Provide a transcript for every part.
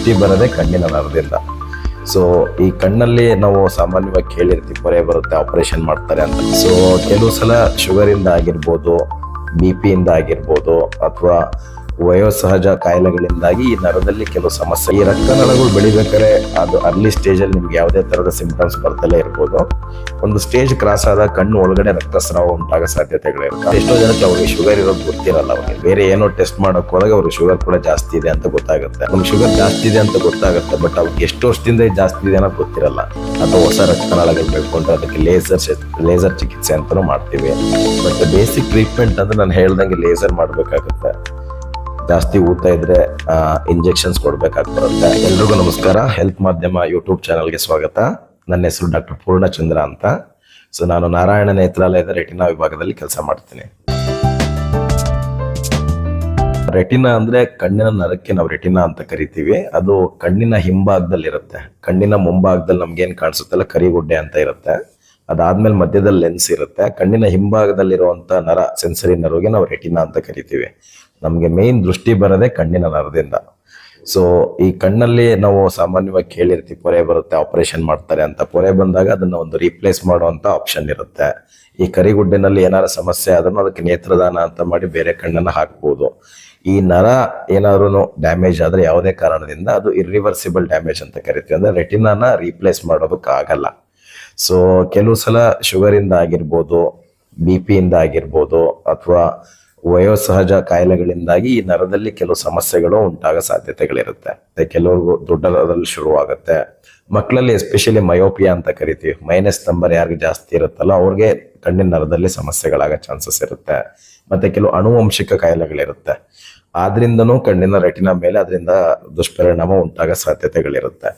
ದೃಷ್ಟಿ ಬರದೆ ಕಣ್ಣಿನ ನರದಿಂದ. ಸೊ ಈ ಕಣ್ಣಲ್ಲಿ ನಾವು ಸಾಮಾನ್ಯವಾಗಿ ಕೇಳಿರ್ತೀವಿ, ಪೊರೆ ಬರುತ್ತೆ ಆಪರೇಷನ್ ಮಾಡ್ತಾರೆ ಅಂತ. ಸೊ ಕೆಲವು ಸಲ ಶುಗರಿಂದ ಆಗಿರ್ಬೋದು ಬಿ ಪಿಯಿಂದ ಆಗಿರ್ಬೋದು, ಅಥವಾ ವಯೋಸಹಜ ಕಾಯಿಲೆಗಳಿಂದಾಗಿ ಈ ನರದಲ್ಲಿ ಕೆಲವು ಸಮಸ್ಯೆ. ಈ ರಕ್ತನಾಳಗಳು ಬೆಳಿಬೇಕಾದ್ರೆ ಅದು ಅರ್ಲಿ ಸ್ಟೇಜ್ ಅಲ್ಲಿ ನಿಮ್ಗೆ ಯಾವುದೇ ಥರದ ಸಿಂಪ್ಟಮ್ಸ್ ಬರ್ತಲೇ ಇರ್ಬೋದು. ಒಂದು ಸ್ಟೇಜ್ ಕ್ರಾಸ್ ಆದ ಕಣ್ಣು ಒಳಗಡೆ ರಕ್ತಸ್ರಾವ ಉಂಟಾಗೋ ಸಾಧ್ಯತೆಗಳಿರುತ್ತೆ. ಎಷ್ಟೋ ಜನಕ್ಕೆ ಅವ್ರಿಗೆ ಶುಗರ್ ಇರೋದು ಗೊತ್ತಿರಲ್ಲ ಅವ್ರಿಗೆ. ಬೇರೆ ಏನೋ ಟೆಸ್ಟ್ ಮಾಡೋಕೆ ಹೋದಾಗ ಅವ್ರಿಗೆ ಶುಗರ್ ಕೂಡ ಜಾಸ್ತಿ ಇದೆ ಅಂತ ಗೊತ್ತಾಗುತ್ತೆ. ನಮ್ಗೆ ಶುಗರ್ ಜಾಸ್ತಿ ಇದೆ ಅಂತ ಗೊತ್ತಾಗುತ್ತೆ ಬಟ್ ಅವ್ರಿಗೆ ಎಷ್ಟು ವರ್ಷದಿಂದ ಜಾಸ್ತಿ ಇದೆ ಅನ್ನೋ ಗೊತ್ತಿರಲ್ಲ. ಅಥವಾ ಹೊಸ ರಕ್ತನಾಳಗಳು ಬೆಳ್ಕೊಂಡು ಅದಕ್ಕೆ ಲೇಸರ್ ಲೇಸರ್ ಚಿಕಿತ್ಸೆ ಅಂತಲೂ ಮಾಡ್ತೀವಿ. ಬಟ್ ಬೇಸಿಕ್ ಟ್ರೀಟ್ಮೆಂಟ್ ಅಂದ್ರೆ ನಾನು ಹೇಳ್ದಂಗೆ ಲೇಸರ್ ಮಾಡ್ಬೇಕಾಗುತ್ತೆ. ಜಾಸ್ತಿ ಊಟ ಇದ್ರೆ ಇಂಜೆಕ್ಷನ್ಸ್ ಕೊಡಬೇಕಾಗ್ತಿರುತ್ತೆ ಎಲ್ರಿಗೂ ನಮಸ್ಕಾರ. ಹೆಲ್ತ್ ಮಾಧ್ಯಮ ಯೂಟ್ಯೂಬ್ ಚಾನಲ್ಗೆ ಸ್ವಾಗತ. ನನ್ನ ಹೆಸರು ಡಾಕ್ಟರ್ ಪೂರ್ಣಚಂದ್ರ ಅಂತ. ಸೊ ನಾನು ನಾರಾಯಣ ನೇತ್ರಾಲಯದ ರೆಟಿನಾ ವಿಭಾಗದಲ್ಲಿ ಕೆಲಸ ಮಾಡ್ತೀನಿ. ರೆಟಿನಾ ಅಂದ್ರೆ ಕಣ್ಣಿನ ನರಕ್ಕೆ ನಾವು ರೆಟಿನಾ ಅಂತ ಕರಿತೀವಿ. ಅದು ಕಣ್ಣಿನ ಹಿಂಭಾಗದಲ್ಲಿ ಇರುತ್ತೆ ಕಣ್ಣಿನ ಮುಂಭಾಗದಲ್ಲಿ ನಮ್ಗೇನು ಕಾಣಿಸುತ್ತಲ್ಲ, ಕರಿಗುಡ್ಡೆ ಅಂತ ಇರುತ್ತೆ. ಅದಾದ್ಮೇಲೆ ಮಧ್ಯದಲ್ಲಿ ಲೆನ್ಸ್ ಇರುತ್ತೆ. ಕಣ್ಣಿನ ಹಿಂಭಾಗದಲ್ಲಿರುವಂತ ನರ ಸೆನ್ಸರಿ ನರಗೆ ನಾವು ರೆಟಿನಾ ಅಂತ ಕರಿತೀವಿ. ನಮಗೆ ಮೇನ್ ದೃಷ್ಟಿ ಬರದೆ ಕಣ್ಣಿನ ನರದಿಂದ. ಸೊ ಈ ಕಣ್ಣಲ್ಲಿ ನಾವು ಸಾಮಾನ್ಯವಾಗಿ ಕೇಳಿರ್ತೀವಿ, ಪೊರೆ ಬರುತ್ತೆ ಆಪರೇಷನ್ ಮಾಡ್ತಾರೆ ಅಂತ. ಪೊರೆ ಬಂದಾಗ ಅದನ್ನ ಒಂದು ರೀಪ್ಲೇಸ್ ಮಾಡುವಂತ ಆಪ್ಷನ್ ಇರುತ್ತೆ. ಈ ಕರಿಗುಡ್ಡಿನಲ್ಲಿ ಏನಾರ ಸಮಸ್ಯೆ ಆದ್ರೂ ಅದಕ್ಕೆ ನೇತ್ರದಾನ ಅಂತ ಮಾಡಿ ಬೇರೆ ಕಣ್ಣನ್ನ ಹಾಕ್ಬೋದು. ಈ ನರ ಏನಾದ್ರು ಡ್ಯಾಮೇಜ್ ಆದ್ರೆ ಯಾವುದೇ ಕಾರಣದಿಂದ ಅದು ಇರ್ರಿವರ್ಸಿಬಲ್ ಡ್ಯಾಮೇಜ್ ಅಂತ ಕರಿತೀವಿ. ಅಂದ್ರೆ ರೆಟಿನಾನ ರೀಪ್ಲೇಸ್ ಮಾಡೋದಕ್ಕೆ ಆಗಲ್ಲ. ಸೊ ಕೆಲವು ಸಲ ಶುಗರಿಂದ ಆಗಿರ್ಬೋದು ಬಿ ಪಿಯಿಂದ ಆಗಿರ್ಬೋದು, ಅಥವಾ ವಯೋಸಹಜ ಕಾಯಿಲೆಗಳಿಂದಾಗಿ ಈ ನರದಲ್ಲಿ ಕೆಲವು ಸಮಸ್ಯೆಗಳು ಉಂಟಾಗೋ ಸಾಧ್ಯತೆಗಳಿರುತ್ತೆ. ಕೆಲವ್ರಿಗೂ ದೊಡ್ಡದಲ್ಲಿ ಶುರುವಾಗುತ್ತೆ. ಮಕ್ಕಳಲ್ಲಿ ಎಸ್ಪೆಷಲಿ ಮಯೋಪಿಯಾ ಅಂತ ಕರಿತೀವಿ. ಮೈನಸ್ ನಂಬರ್ ಯಾರಿಗೆ ಜಾಸ್ತಿ ಇರುತ್ತಲ್ಲ, ಅವ್ರಿಗೆ ಕಣ್ಣಿನ ನರದಲ್ಲಿ ಸಮಸ್ಯೆಗಳಾಗೋ ಚಾನ್ಸಸ್ ಇರುತ್ತೆ. ಮತ್ತೆ ಕೆಲವು ಅನುವಂಶಿಕ ಕಾಯಿಲೆಗಳಿರುತ್ತೆ. ಆದ್ರಿಂದನೂ ಕಣ್ಣಿನ ರೆಟಿನ ಮೇಲೆ ಅದರಿಂದ ದುಷ್ಪರಿಣಾಮ ಉಂಟಾಗೋ ಸಾಧ್ಯತೆಗಳಿರುತ್ತೆ.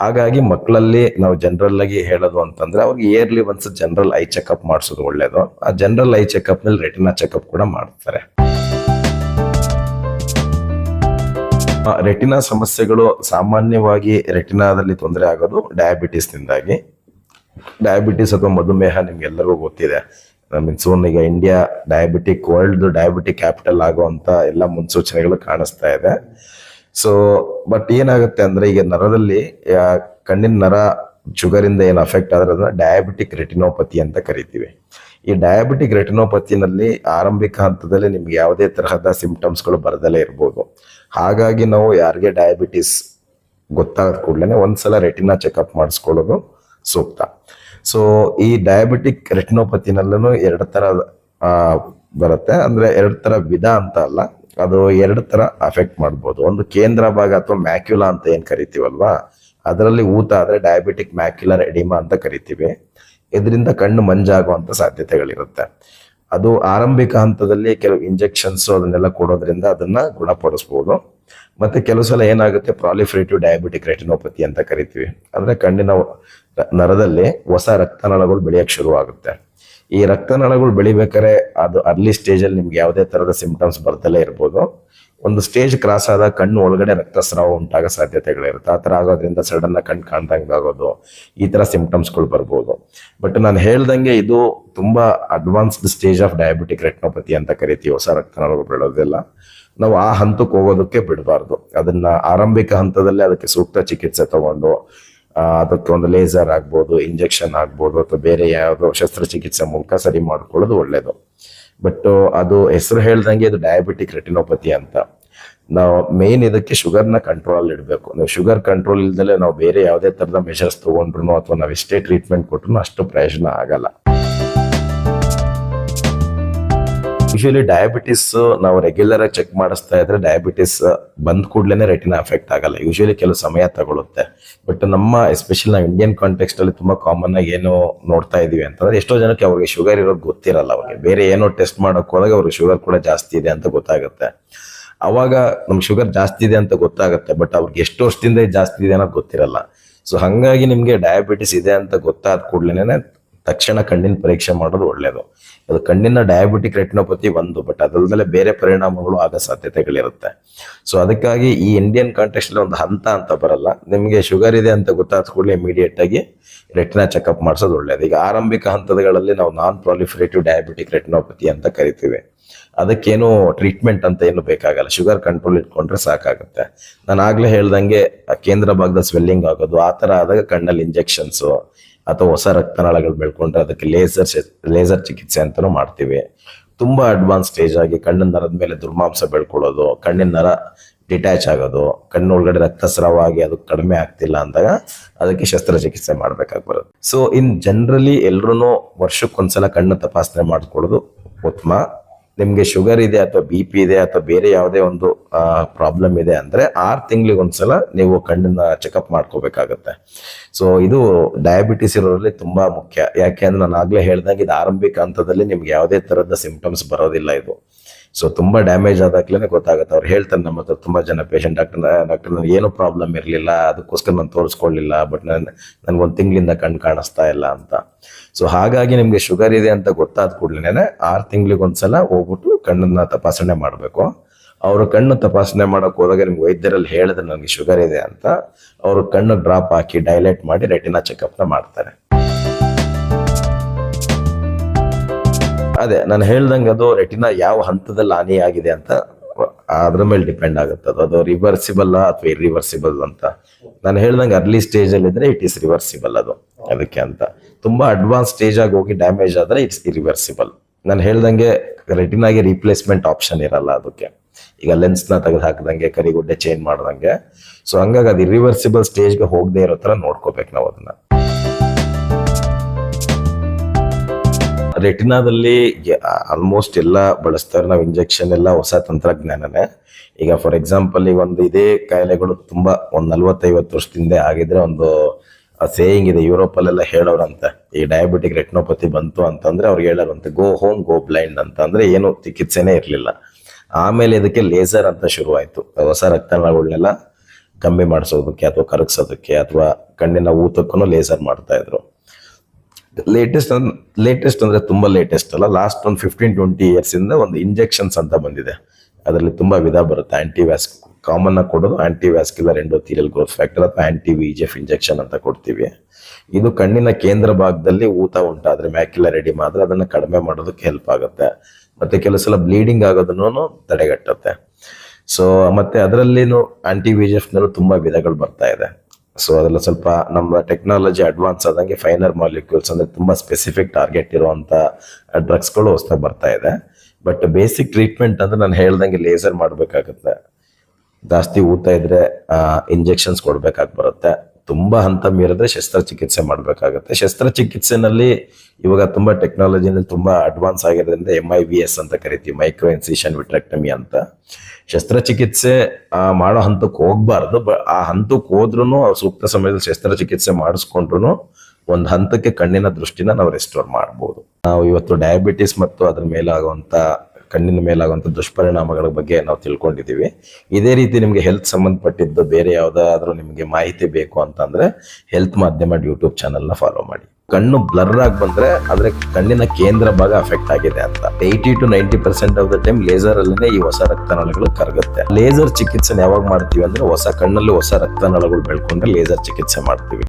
ಹಾಗಾಗಿ ಮಕ್ಕಳಲ್ಲಿ ನಾವು ಜನರಲ್ ಆಗಿ ಹೇಳೋದು ಅಂತಂದ್ರೆ ಅವ್ರಿಗೆ yearly once general eye checkup ಮಾಡಿಸೋದು ಒಳ್ಳೇದು. ಆ ಜನರಲ್ ಐ ಚೆಕಪ್ನಲ್ಲಿ ರೆಟಿನಾ ಚೆಕಪ್ ಕೂಡ ಮಾಡ್ತಾರೆ. ರೆಟಿನಾ ಸಮಸ್ಯೆಗಳು ಸಾಮಾನ್ಯವಾಗಿ ರೆಟಿನಾದಲ್ಲಿ ತೊಂದರೆ ಆಗೋದು ಡಯಾಬಿಟಿಸ್ ನಿಂದಾಗಿ. ಡಯಾಬಿಟಿಸ್ ಅಥವಾ ಮಧುಮೇಹ ನಿಮ್ಗೆಲ್ಲರಿಗೂ ಗೊತ್ತಿದೆ. ಮೀನ್ಸ್ ಈಗ India diabetic world diabetic capital ಆಗುವಂತ ಎಲ್ಲ ಮುನ್ಸೂಚನೆಗಳು ಕಾಣಿಸ್ತಾ ಇದೆ. ಸೊ ಬಟ್ ಏನಾಗುತ್ತೆ ಅಂದ್ರೆ ಈಗ ನರದಲ್ಲಿ ಕಣ್ಣಿನ ನರ ಶುಗರ್ ಇಂದ ಏನು ಅಫೆಕ್ಟ್ ಆದ್ರೆ ಅದನ್ನ ಡಯಾಬಿಟಿಕ್ ರೆಟಿನೋಪತಿ ಅಂತ ಕರಿತೀವಿ. ಈ ಡಯಾಬಿಟಿಕ್ ರೆಟಿನೋಪತಿನಲ್ಲಿ ಆರಂಭಿಕ ಹಂತದಲ್ಲಿ ನಿಮ್ಗೆ ಯಾವುದೇ ತರಹದ ಸಿಂಪ್ಟಮ್ಸ್ಗಳು ಬರದಲ್ಲೇ ಇರ್ಬೋದು. ಹಾಗಾಗಿ ನಾವು ಯಾರಿಗೆ ಡಯಾಬಿಟಿಸ್ ಗೊತ್ತಾದ ಕೂಡಲೇ ಒಂದ್ಸಲ ರೆಟಿನಾ ಚೆಕಪ್ ಮಾಡಿಸ್ಕೊಳ್ಳೋದು ಸೂಕ್ತ. ಸೊ ಈ ಡಯಾಬಿಟಿಕ್ ರೆಟಿನೋಪತಿನಲ್ಲೂ ಎರಡು ತರ ಬರುತ್ತೆ. ಅಂದ್ರೆ ಎರಡು ತರ ವಿಧ ಅಂತ ಅಲ್ಲ. ಅದು ಎರಡು ತರ ಅಫೆಕ್ಟ್ ಮಾಡ್ಬೋದು. ಒಂದು ಕೇಂದ್ರ ಭಾಗ ಅಥವಾ ಮ್ಯಾಕ್ಯುಲಾ ಅಂತ ಏನ್ ಕರಿತೀವಲ್ವಾ? ಅದರಲ್ಲಿ ಊತ ಆದ್ರೆ ಡಯಾಬಿಟಿಕ್ ಮ್ಯಾಕ್ಯುಲರ್ ಎಡಿಮಾ ಅಂತ ಕರಿತೀವಿ. ಇದರಿಂದ ಕಣ್ಣು ಮಂಜಾಗುವಂತ ಸಾಧ್ಯತೆಗಳಿರುತ್ತೆ. ಅದು ಆರಂಭಿಕ ಹಂತದಲ್ಲಿ ಕೆಲವು ಇಂಜೆಕ್ಷನ್ಸ್ ಅದನ್ನೆಲ್ಲ ಕೊಡೋದ್ರಿಂದ ಅದನ್ನ ಗುಣಪಡಿಸ್ಬೋದು. ಮತ್ತೆ ಕೆಲವು ಸಲ ಏನಾಗುತ್ತೆ? ಪ್ರಾಲಿಫ್ರೇಟಿವ್ ಡಯಾಬಿಟಿಕ್ ರೆಟಿನೋಪತಿ ಅಂತ ಕರಿತೀವಿ. ಅಂದ್ರೆ ಕಣ್ಣಿನ ನರದಲ್ಲಿ ಹೊಸ ರಕ್ತನಾಳಗಳು ಬೆಳೆಯಕ್ಕೆ ಶುರು ಆಗುತ್ತೆ ಈ ರಕ್ತನಾಳಗಳು ಬೆಳಿಬೇಕಾದ್ರೆ ಅದು ಅರ್ಲಿ ಸ್ಟೇಜಲ್ಲಿ ನಿಮ್ಗೆ ಯಾವುದೇ ಥರದ ಸಿಂಪ್ಟಮ್ಸ್ ಬರ್ತಲೇ ಇರ್ಬೋದು. ಒಂದು ಸ್ಟೇಜ್ ಕ್ರಾಸ್ ಆದ ಕಣ್ಣು ಒಳಗಡೆ ರಕ್ತಸ್ರಾವ ಉಂಟಾಗೋ ಸಾಧ್ಯತೆಗಳಿರುತ್ತೆ. ಆ ಥರ ಆಗೋದ್ರಿಂದ ಸಡನ್ ಕಣ್ಣು ಕಾಣ್ದಂಗೆ ಆಗೋದು, ಈ ಥರ ಸಿಂಪ್ಟಮ್ಸ್ಗಳು ಬರ್ಬೋದು. ಬಟ್ ನಾನು ಹೇಳ್ದಂಗೆ ಇದು ತುಂಬ advanced stage of diabetic retinopathy ಅಂತ ಕರಿತೀವಿ. ಹೊಸ ರಕ್ತನಾಳಗಳು ಬೆಳೋದಿಲ್ಲ ನಾವು ಆ ಹಂತಕ್ಕೆ ಹೋಗೋದಕ್ಕೆ ಬಿಡಬಾರ್ದು. ಅದನ್ನ ಆರಂಭಿಕ ಹಂತದಲ್ಲೇ ಅದಕ್ಕೆ ಸೂಕ್ತ ಚಿಕಿತ್ಸೆ ತಗೊಂಡು ಅದಕ್ಕೆ ಒಂದು ಲೇಸರ್ ಆಗ್ಬೋದು, ಇಂಜೆಕ್ಷನ್ ಆಗ್ಬೋದು ಅಥವಾ ಬೇರೆ ಯಾವುದೋ ಶಸ್ತ್ರಚಿಕಿತ್ಸೆ ಮೂಲಕ ಸರಿ ಮಾಡ್ಕೊಳ್ಳೋದು ಒಳ್ಳೆಯದು ಬಟ್ ಅದು ಹೆಸರು ಹೇಳ್ದಂಗೆ ಅದು ಡಯಾಬಿಟಿಕ್ ರೆಟಿನೋಪತಿ ಅಂತ. ನಾವು ಮೇನ್ ಇದಕ್ಕೆ ಶುಗರ್ನ ಕಂಟ್ರೋಲ್ ಇಡಬೇಕು. ನಾವು ಶುಗರ್ ಕಂಟ್ರೋಲ್ ಇಲ್ದಲೆ ನಾವು ಬೇರೆ ಯಾವುದೇ ಥರದ ಮೆಷರ್ಸ್ ತಗೊಂಡ್ರು ಅಥವಾ ನಾವು ಎಷ್ಟೇ ಟ್ರೀಟ್ಮೆಂಟ್ ಕೊಟ್ರು ಅಷ್ಟು ಪ್ರಯೋಜನ ಆಗಲ್ಲ. ಯೂಶಲಿ ಡಯಾಬಿಟಿಸ್ ನಾವು ರೆಗ್ಯುಲರ್ ಆಗಿ ಚೆಕ್ ಮಾಡಿಸ್ತಾ ಇದ್ರೆ ಡಯಾಬಿಟಿಸ್ ಬಂದ ಕೂಡ್ಲೇನೆ ರೆಟಿನ ಅಫೆಕ್ಟ್ ಆಗಲ್ಲ. ಯೂಶಲಿ ಕೆಲವು ಸಮಯ ತಗೊಳುತ್ತೆ. ಬಟ್ ನಮ್ಮ ಎಸ್ಪೆಷಲಿ ನಾವು ಇಂಡಿಯನ್ ಕಾಂಟೆಕ್ಸ್ಟ್ ಅಲ್ಲಿ ತುಂಬಾ ಕಾಮನ್ ಆಗಿ ಏನು ನೋಡ್ತಾ ಇದೀವಿ ಅಂತಂದ್ರೆ ಎಷ್ಟೋ ಜನಕ್ಕೆ ಅವ್ರಿಗೆ ಶುಗರ್ ಇರೋದು ಗೊತ್ತಿರಲ್ಲ ಅವ್ರಿಗೆ. ಬೇರೆ ಏನೋ ಟೆಸ್ಟ್ ಮಾಡಕ್ ಹೋದಾಗ ಅವ್ರಿಗೆ ಶುಗರ್ ಕೂಡ ಜಾಸ್ತಿ ಇದೆ ಅಂತ ಗೊತ್ತಾಗುತ್ತೆ. ಅವಾಗ ನಮ್ಗೆ ಶುಗರ್ ಜಾಸ್ತಿ ಇದೆ ಅಂತ ಗೊತ್ತಾಗುತ್ತೆ. ಬಟ್ ಅವ್ರಿಗೆ ಎಷ್ಟು ವರ್ಷದಿಂದ ಜಾಸ್ತಿ ಇದೆ ಅನ್ನೋದು ಗೊತ್ತಿರಲ್ಲ. ಸೊ ಹಂಗಾಗಿ ನಿಮ್ಗೆ ಡಯಾಬಿಟಿಸ್ ಇದೆ ಅಂತ ಗೊತ್ತಾದ ಕೂಡ್ಲೇನೆ ತಕ್ಷಣ ಕಣ್ಣಿನ ಪರೀಕ್ಷೆ ಮಾಡೋದು ಒಳ್ಳೇದು. ಅದು ಕಣ್ಣಿನ ಡಯಾಬಿಟಿಕ್ ರೆಟಿನೋಪತಿ ಒಂದು ಬಟ್ ಅದಲ್ದಲೆ ಬೇರೆ ಪರಿಣಾಮಗಳು ಆಗೋ ಸಾಧ್ಯತೆಗಳಿರುತ್ತೆ. ಸೊ ಅದಕ್ಕಾಗಿ ಈ ಇಂಡಿಯನ್ ಕಾಂಟೆಕ್ಸ್ಟ್ ಒಂದು ಹಂತ ಅಂತ ಬರಲ್ಲ. ನಿಮಗೆ ಶುಗರ್ ಇದೆ ಅಂತ ಗೊತ್ತಾದ ಕೂಡಲೇ ಇಮಿಡಿಯೇಟ್ ಆಗಿ ರೆಟಿನಾ ಚೆಕಪ್ ಮಾಡಿಸೋದು ಒಳ್ಳೇದು. ಈಗ ಆರಂಭಿಕ ಹಂತಗಳಲ್ಲಿ ನಾವು ನಾನ್ ಪ್ರಾಲಿಫರೇಟಿವ್ ಡಯಾಬಿಟಿಕ್ ರೆಟಿನೋಪತಿ ಅಂತ ಕರಿತೀವಿ. ಅದಕ್ಕೇನು ಟ್ರೀಟ್ಮೆಂಟ್ ಅಂತ ಏನು ಬೇಕಾಗಲ್ಲ. ಶುಗರ್ ಕಂಟ್ರೋಲ್ ಇಟ್ಕೊಂಡ್ರೆ ಸಾಕಾಗುತ್ತೆ. ನಾನು ಆಗ್ಲೇ ಹೇಳ್ದಂಗೆ ಕೇಂದ್ರ ಭಾಗದ ಸ್ವೆಲ್ಲಿಂಗ್ ಆಗೋದು, ಆ ಥರ ಆದಾಗ ಕಣ್ಣಲ್ಲಿ ಇಂಜೆಕ್ಷನ್ಸ್ ಅಥವಾ ಹೊಸ ರಕ್ತನಾಳಗಳು ಬೆಳ್ಕೊಂಡ್ರೆ ಅದಕ್ಕೆ ಲೇಸರ್ ಲೇಸರ್ ಚಿಕಿತ್ಸೆ ಅಂತಲೂ ಮಾಡ್ತೀವಿ. ತುಂಬಾ ಅಡ್ವಾನ್ಸ್ ಸ್ಟೇಜ್ ಆಗಿ ಕಣ್ಣಿನ ನರದ ಮೇಲೆ ದುರ್ಮಾಂಸ ಬೆಳ್ಕೊಳ್ಳೋದು, ಕಣ್ಣಿನ ನರ ಡಿಟ್ಯಾಚ್ ಆಗೋದು, ಕಣ್ಣೊಳಗಡೆ ರಕ್ತಸ್ರಾವ ಆಗಿ ಅದು ಕಡಿಮೆ ಆಗ್ತಿಲ್ಲ ಅಂದಾಗ ಅದಕ್ಕೆ ಶಸ್ತ್ರಚಿಕಿತ್ಸೆ ಮಾಡ್ಬೇಕಾಗಿ ಬರುತ್ತೆ. ಸೊ ಇನ್ ಜನರಲಿ ಎಲ್ರು ವರ್ಷಕ್ಕೊಂದ್ಸಲ ಕಣ್ಣು ತಪಾಸಣೆ ಮಾಡ್ಕೊಳ್ಳೋದು ಉತ್ತಮ. ನಿಮ್ಗೆ ಶುಗರ್ ಇದೆ ಅಥವಾ ಬಿ ಪಿ ಇದೆ ಅಥವಾ ಬೇರೆ ಯಾವುದೇ ಒಂದು ಪ್ರಾಬ್ಲಮ್ ಇದೆ ಅಂದ್ರೆ ಆರು ತಿಂಗಳಿಗೆ ಒಂದ್ಸಲ ನೀವು ಕಣ್ಣನ್ನ ಚೆಕಪ್ ಮಾಡ್ಕೋಬೇಕಾಗತ್ತೆ. ಸೊ ಇದು ಡಯಾಬಿಟಿಸ್ ಇರೋದ್ರಲ್ಲಿ ತುಂಬಾ ಮುಖ್ಯ. ಯಾಕೆ ಅಂದರೆ ನಾನು ಆಗಲೇ ಹೇಳ್ದಂಗೆ ಇದು ಆರಂಭಿಕ ಹಂತದಲ್ಲಿ ನಿಮ್ಗೆ ಯಾವುದೇ ತರದ ಸಿಂಪ್ಟಮ್ಸ್ ಬರೋದಿಲ್ಲ ಇದು. ಸೊ ತುಂಬಾ ಡ್ಯಾಮೇಜ್ ಆದಾಗ್ಲೇ ಗೊತ್ತಾಗುತ್ತೆ. ಅವ್ರು ಹೇಳ್ತಾರೆ ನಮ್ಮ ಹತ್ರ ತುಂಬಾ ಜನ ಪೇಷಂಟ್ ಡಾಕ್ಟರ್ ಡಾಕ್ಟರ್ ನನಗೆ ಏನು ಪ್ರಾಬ್ಲಮ್ ಇರಲಿಲ್ಲ, ಅದಕ್ಕೋಸ್ಕರ ನಾನು ತೋರಿಸ್ಕೊಳ್ಳಿಲ್ಲ ಬಟ್ ನನ್ ನನಗೊಂದು ತಿಂಗಳಿಂದ ಕಣ್ಣು ಕಾಣಿಸ್ತಾ ಇಲ್ಲ ಅಂತ. ಸೊ ಹಾಗಾಗಿ ನಿಮಗೆ ಶುಗರ್ ಇದೆ ಅಂತ ಗೊತ್ತಾದ ಕೂಡಲೇ ಆರು ತಿಂಗಳಿಗೆ ಒಂದ್ಸಲ ಹೋಗ್ಬಿಟ್ಟು ಕಣ್ಣನ್ನ ತಪಾಸಣೆ ಮಾಡಬೇಕು. ಅವರು ಕಣ್ಣು ತಪಾಸಣೆ ಮಾಡೋಕೆ ಹೋದಾಗ ನಿಮ್ಗೆ ವೈದ್ಯರಲ್ಲಿ ಹೇಳಿದ್ರೆ ನನಗೆ ಶುಗರ್ ಇದೆ ಅಂತ, ಅವರು ಕಣ್ಣು ಡ್ರಾಪ್ ಹಾಕಿ ಡೈಲೈಟ್ ಮಾಡಿ ರೆಟಿನಾ ಚೆಕಪ್ನ ಮಾಡ್ತಾರೆ. ಅದೇ, ನಾನು ಹೇಳ್ದಂಗೆ ಅದು ರೆಟಿನಾ ಯಾವ ಹಂತದಲ್ಲಿ ಹಾನಿಯಾಗಿದೆ ಅಂತ ಅದ್ರ ಮೇಲೆ ಡಿಪೆಂಡ್ ಆಗುತ್ತೆ. ಅದು ಅದು ರಿವರ್ಸಿಬಲ್ ಅಥವಾ ಇರಿವರ್ಸಿಬಲ್ ಅಂತ. ನಾನು ಹೇಳ್ದಂಗೆ ಅರ್ಲಿ ಸ್ಟೇಜ್ ಅಲ್ಲಿ ಇದ್ರೆ ಇಟ್ ಇಸ್ ರಿವರ್ಸಿಬಲ್ ಅದು, ಅದಕ್ಕೆ ಅಂತ. ತುಂಬಾ ಅಡ್ವಾನ್ಸ್ ಸ್ಟೇಜ್ ಆಗಿ ಹೋಗಿ ಡ್ಯಾಮೇಜ್ ಆದ್ರೆ ಇಟ್ಸ್ ಇರಿವರ್ಸಿಬಲ್ ನಾನು ಹೇಳ್ದಂಗೆ ರೆಟಿನಾಗೆ ರಿಪ್ಲೇಸ್ಮೆಂಟ್ ಆಪ್ಷನ್ ಇರಲ್ಲ ಅದಕ್ಕೆ. ಈಗ ಲೆನ್ಸ್ನ ತೆಗೆದು ಹಾಕಿದಂಗೆ, ಕರಿಗುಡ್ಡೆ ಚೇಂಜ್ ಮಾಡ್ದಂಗೆ. ಸೊ ಹಂಗಾಗಿ ಅದು ಇರಿವರ್ಸಿಬಲ್ ಸ್ಟೇಜ್ಗೆ ಹೋಗದೆ ಇರೋ ತರ ನೋಡ್ಕೋಬೇಕು ನಾವು ಅದನ್ನ. ರೆಟಿನಾದಲ್ಲಿ ಆಲ್ಮೋಸ್ಟ್ ಎಲ್ಲ ಬಳಸ್ತಾರೆ. ನಾವು ಇಂಜೆಕ್ಷನ್ ಎಲ್ಲ ಹೊಸ ತಂತ್ರಜ್ಞಾನನೇ. ಈಗ ಫಾರ್ ಎಕ್ಸಾಂಪಲ್ ಈಗ ಒಂದು ಇದೇ ಕಾಯಿಲೆಗಳು ತುಂಬಾ ಒಂದ್ ನಲ್ವತ್ತೈವತ್ತು ವರ್ಷದಿಂದ ಆಗಿದ್ರೆ ಒಂದು ಸೇಯಿಂಗ್ ಇದೆ. ಯುರೋಪಲ್ಲೆಲ್ಲ ಹೇಳೋರಂತೆ. ಈ ಡಯಾಬಿಟಿಕ್ ರೆಟ್ನೋಪತಿ ಬಂತು ಅಂತಂದ್ರೆ ಅವ್ರು ಹೇಳೋರಂತೆ ಗೋ ಹೋಮ್ ಗೋ ಬ್ಲೈಂಡ್ ಅಂತ ಅಂದ್ರೆ ಏನು ಚಿಕಿತ್ಸೆನೇ ಇರಲಿಲ್ಲ. ಆಮೇಲೆ ಇದಕ್ಕೆ ಲೇಸರ್ ಅಂತ ಶುರುವಾಯಿತು. ಹೊಸ ರಕ್ತನಾಳಗಳನ್ನೆಲ್ಲ ಕಮ್ಮಿ ಮಾಡಿಸೋದಕ್ಕೆ ಅಥವಾ ಕರಗಿಸೋದಕ್ಕೆ ಅಥವಾ ಕಣ್ಣಿನ ಊತಕ್ಕೂ ಲೇಸರ್ ಮಾಡ್ತಾ ಇದ್ರು. ಲೇಟೆಸ್ಟ್ ಲೇಟೆಸ್ಟ್ ಅಂದ್ರೆ ತುಂಬಾ ಲೇಟೆಸ್ಟ್ ಅಲ್ಲ. ಲಾಸ್ಟ್ ಒಂದು ಫಿಫ್ಟೀನ್ ಟ್ವೆಂಟಿ ಇಯರ್ಸ್ ಇಂದ ಒಂದು ಇಂಜೆಕ್ಷನ್ಸ್ ಅಂತ ಬಂದಿದೆ. ಅದರಲ್ಲಿ ತುಂಬಾ ವಿಧ ಬರುತ್ತೆ. ಆ್ಯಂಟಿ ವ್ಯಾಸ್ ಕಾಮನ್ ಆಗಿ ಕೊಡೋದು. Anti vascular endothelial growth factor ಅಥವಾ ಆಂಟಿ ಎಫ್ ಇಂಜೆಕ್ಷನ್ ಅಂತ ಕೊಡ್ತೀವಿ. ಇದು ಕಣ್ಣಿನ ಕೇಂದ್ರ ಭಾಗದಲ್ಲಿ ಊತ ಉಂಟಾದ್ರೆ ಮ್ಯಾಕ್ಯುಲರ್ ರೆಡಿ ಆದರೆ ಅದನ್ನ ಕಡಿಮೆ ಮಾಡೋದಕ್ಕೆ ಹೆಲ್ಪ್ ಆಗುತ್ತೆ. ಮತ್ತೆ ಕೆಲವು ಸಲ ಬ್ಲೀಡಿಂಗ್ ಆಗೋದನ್ನು ತಡೆಗಟ್ಟುತ್ತೆ. ಸೊ ಮತ್ತೆ ಅದರಲ್ಲಿನೂ ಆಂಟಿ ಜಿ ನಲ್ಲೂ ತುಂಬಾ ವಿಧಗಳು ಬರ್ತಾ ಇದೆ. ಸೊ ಅದೆಲ್ಲ ಸ್ವಲ್ಪ ನಮ್ಮ ಟೆಕ್ನಾಲಜಿ ಅಡ್ವಾನ್ಸ್ ಆದಂಗೆ ಫೈನರ್ ಮಾಲಿಕ್ಯೂಲ್ಸ್ ಅಂದ್ರೆ ತುಂಬಾ ಸ್ಪೆಸಿಫಿಕ್ ಟಾರ್ಗೆಟ್ ಇರುವಂತ ಡ್ರಗ್ಸ್ಗಳು ಹೊಸದಾಗಿ ಬರ್ತಾ ಇದೆ. ಬಟ್ ಬೇಸಿಕ್ ಟ್ರೀಟ್ಮೆಂಟ್ ಅಂದ್ರೆ ನಾನು ಹೇಳ್ದಂಗೆ ಲೇಸರ್ ಮಾಡ್ಬೇಕಾಗತ್ತೆ. ಜಾಸ್ತಿ ಊತ ಇದ್ರೆ ಇಂಜೆಕ್ಷನ್ಸ್ ಕೊಡ್ಬೇಕಾಗಿ ಬರುತ್ತೆ. ತುಂಬಾ ಹಂತ ಮೀರಿದ್ರೆ ಶಸ್ತ್ರಚಿಕಿತ್ಸೆ ಮಾಡಬೇಕಾಗುತ್ತೆ. ಶಸ್ತ್ರಚಿಕಿತ್ಸೆನಲ್ಲಿ ಇವಾಗ ತುಂಬ ಟೆಕ್ನಾಲಜಿನಲ್ಲಿ ತುಂಬ ಅಡ್ವಾನ್ಸ್ ಆಗಿರೋದ್ರಿಂದ ಎಂ ಐ ವಿ ಎಸ್ ಅಂತ ಕರಿತೀವಿ ಮೈಕ್ರೋ ಇನ್ಸಿಷನ್ ವಿಟ್ರೆಕ್ಟಮಿ ಅಂತ. ಶಸ್ತ್ರಚಿಕಿತ್ಸೆ ಮಾಡೋ ಹಂತಕ್ಕೆ ಹೋಗ್ಬಾರ್ದು. ಬ- ಆ ಹಂತಕ್ಕೆ ಹೋದ್ರೂ ಸೂಕ್ತ ಸಮಯದಲ್ಲಿ ಶಸ್ತ್ರಚಿಕಿತ್ಸೆ ಮಾಡಿಸ್ಕೊಂಡ್ರು ಒಂದು ಹಂತಕ್ಕೆ ಕಣ್ಣಿನ ದೃಷ್ಟಿನ ನಾವು ರೆಸ್ಟೋರ್ ಮಾಡ್ಬೋದು. ನಾವು ಇವತ್ತು ಡಯಾಬಿಟಿಸ್ ಮತ್ತು ಅದ್ರ ಮೇಲಾಗುವಂತ ಕಣ್ಣಿನ ಮೇಲಾಗುವಂಥ ದುಷ್ಪರಿಣಾಮಗಳ ಬಗ್ಗೆ ನಾವು ತಿಳ್ಕೊಂಡಿದ್ದೀವಿ. ಇದೇ ರೀತಿ ನಿಮಗೆ ಹೆಲ್ತ್ ಸಂಬಂಧಪಟ್ಟಿದ್ದು ಬೇರೆ ಯಾವುದಾದ್ರೂ ನಿಮಗೆ ಮಾಹಿತಿ ಬೇಕು ಅಂತಂದ್ರೆ ಹೆಲ್ತ್ ಮಾಧ್ಯಮ ಯೂಟ್ಯೂಬ್ ಚಾನಲ್ನ ಫಾಲೋ ಮಾಡಿ. ಕಣ್ಣು ಬ್ಲರ್ ಆಗಿ ಬಂದ್ರೆ ಅಂದರೆ ಕಣ್ಣಿನ ಕೇಂದ್ರ ಭಾಗ ಅಫೆಕ್ಟ್ ಆಗಿದೆ ಅಂತ. Eighty to ninety percent of the time laser ಅಲ್ಲೇ ಈ ಹೊಸ ರಕ್ತನಾಳಗಳು ಕರಗುತ್ತೆ. ಲೇಸರ್ ಚಿಕಿತ್ಸೆ ಯಾವಾಗ ಮಾಡ್ತೀವಿ ಅಂದ್ರೆ ಹೊಸ ಕಣ್ಣಲ್ಲಿ ಹೊಸ ರಕ್ತನಾಳಗಳು ಬೆಳ್ಕೊಂಡ್ರೆ ಲೇಸರ್ ಚಿಕಿತ್ಸೆ ಮಾಡ್ತೀವಿ.